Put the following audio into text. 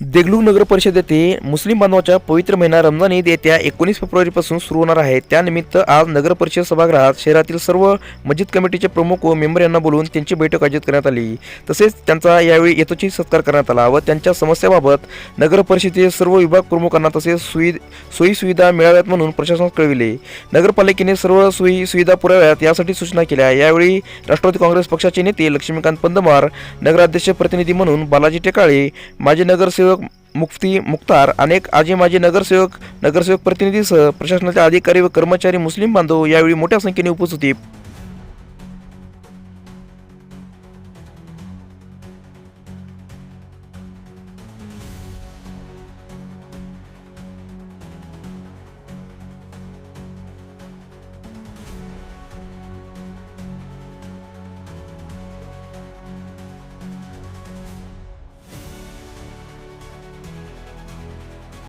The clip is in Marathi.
देगलूर नगर परिषद येथे मुस्लिम बांधवाच्या पवित्र महिना रमजान ईद येत्या एकोणीस फेब्रुवारीपासून सुरू होणार आहे. त्यानिमित्त आज नगर परिषद सभागृहात शहरातील सर्व मस्जिद कमिटीचे प्रमुख व मेंबर यांना बोलवून त्यांची बैठक आयोजित करण्यात आली. तसेच त्यांचा यावेळी यथोचित सत्कार करण्यात आला व त्यांच्या समस्याबाबत नगर परिषदेचे सर्व विभाग प्रमुखांना तसेच सुई सोयी सुविधा मिळाव्यात म्हणून प्रशासनास कळविले. नगरपालिकेने सर्व सोयी सुविधा पुराव्यात यासाठी सूचना केल्या. यावेळी राष्ट्रवादी काँग्रेस पक्षाचे नेते लक्ष्मीकांत पंदमार नगराध्यक्ष प्रतिनिधी म्हणून बालाजी टेकाळे माजी नगरसेवक मुफ्ती मुख्तार अनेक आजी माजी नगरसेवक नगरसेवक प्रतिनिधीसह प्रशासनाचे अधिकारी व कर्मचारी मुस्लिम बांधव यावेळी मोठ्या संख्येने उपस्थित होते.